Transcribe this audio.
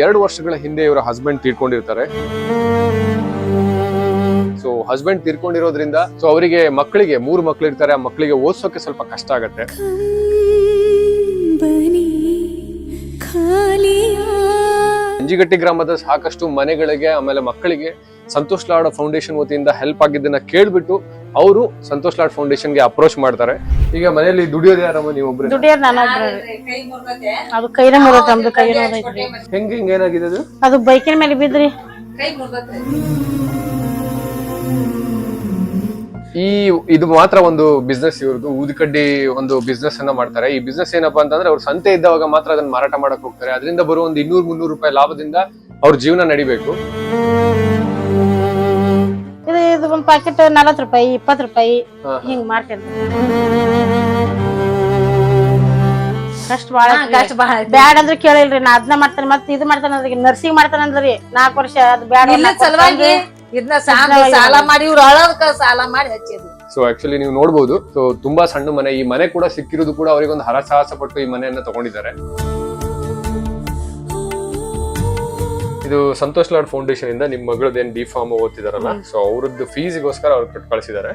ಎರಡು ವರ್ಷಗಳ ಹಿಂದೆ ಇವರ ಹಸ್ಬೆಂಡ್ ತೀರ್ಕೊಂಡಿರ್ತಾರೆ. ಸೊ ಹಸ್ಬೆಂಡ್ ತೀರ್ಕೊಂಡಿರೋದ್ರಿಂದ ಸೊ ಅವರಿಗೆ ಮಕ್ಕಳಿಗೆ ಮೂರು ಮಕ್ಕಳು ಇರ್ತಾರೆ ಆ ಮಕ್ಕಳಿಗೆ ಓದ್ಸೋಕೆ ಸ್ವಲ್ಪ ಕಷ್ಟ ಆಗತ್ತೆ. ಅಂಜಿಗಟ್ಟಿ ಗ್ರಾಮದ ಸಾಕಷ್ಟು ಮನೆಗಳಿಗೆ ಆಮೇಲೆ ಮಕ್ಕಳಿಗೆ ಸಂತೋಷ್ ಲಾಡ ಫೌಂಡೇಶನ್ ವತಿಯಿಂದ ಹೆಲ್ಪ್ ಆಗಿದ್ದನ್ನ ಕೇಳ್ಬಿಟ್ಟು ಅವರು ಸಂತೋಷ್ ಲಾಡ್ ಫೌಂಡೇಶನ್ಗೆ ಅಪ್ರೋಚ್ ಮಾಡ್ತಾರೆ. ಈಗ ಮನೆಯಲ್ಲಿ ದುಡಿಯೋದು ಯಾರಮ್ಮ ನೀವು ಒಬ್ರು ನಾನು ಅದು ಕೈನ ಮುರತ್ ನಮ್ದು ಕೈ ಐತ್ರಿ ಹೆಂಗ್ ಹಿಂಗ್ ಏನಾಗಿದೆ ಅದು? ಅದು ಬೈಕಿನ ಮೇಲೆ ಬಿದ್ರಿ. ಈ ಇದು ಮಾತ್ರ ಒಂದು ಬಿಸ್ನೆಸ್ ಇವ್ರದ್ದು. ಊದಿಕಡ್ಡಿ ಒಂದು ಬಿಸ್ನೆಸ್ ಅನ್ನ ಮಾಡ್ತಾರೆ. ಈ ಬಿಸ್ನೆಸ್ ಏನಪ್ಪಾ ಅಂತಂದ್ರೆ ಅವ್ರು ಸಂತೆ ಇದ್ದಾಗ ಮಾತ್ರ ಅದನ್ನ ಮಾರಾಟ ಮಾಡಕ್ ಹೋಗ್ತಾರೆ. ಅದರಿಂದ ಬರುವ ಒಂದು ಇನ್ನೂರ್ ಮುನ್ನೂರು ರೂಪಾಯಿ ಲಾಭದಿಂದ ಅವ್ರ ಜೀವನ ನಡಿಬೇಕು. ಒಂದ್ ಪ್ಯಾಕೆಟ್ ನಲವತ್ ರೂಪಾಯಿ ಇಪ್ಪತ್ ರೂಪಾಯಿ. ಹಿಂಗ್ ಮಾಡ್ತೇನೆ. ಕಷ್ಟ ಬಾಳ ಕಷ್ಟ ಬಾಳ ಬ್ಯಾಡ ಅಂದ್ರೆ ಕೇಳಿಲ್ರಿ ನಾ ಅದನ್ನ ಮಾಡ್ತೇನೆ ಮತ್ತೆ ಇದು ಮಾಡ್ತಾನೆ ಅಂದ್ರೆ ನರ್ಸಿಂಗ್ ಮಾಡ್ತಾನೆ ಅಂದ್ರಿ ನಾಲ್ಕು ವರ್ಷ ಅದು ಬ್ಯಾಡ ಸಲುವಾಗಿ. ಇದನ್ನ ಸಾಲ ಸಾಲ ಮಾಡಿ ಇವ್ರು ಅಳೋದಕ್ಕ ಸಾಲ ಮಾಡಿ ಹಚ್ಚಿದ್ರು ಸೊ ಆಕ್ಚುಲಿ ನೀವು ನೋಡಬಹುದು ಸೊ ತುಂಬಾ ಸಣ್ಣ ಮನೆ ಈ ಮನೆ ಕೂಡ ಸಿಕ್ಕಿರೋದು ಕೂಡ ಅವರಿಗೆ ಒಂದು ಹರಸಾಹಸ ಪಟ್ಟು ಈ ಮನೆಯನ್ನ ತಗೊಂಡಿದ್ದಾರೆ. ಇದು ಸಂತೋಷ್ ಲಾಡ್ ಫೌಂಡೇಶನ್ ಇಂದ ನಿಮ್ಮ ಮಗಳದ್ದು ಏನ್ ಡಿ ಫಾರ್ಮ್ ಓದ್ತಿದಾರಲ್ಲ ಸೊ ಅವ್ರದ್ದು ಫೀಸ್ಗೋಸ್ಕರ ಅವ್ರು ಕಟ್ ಕಳಿಸಿದ್ದಾರೆ.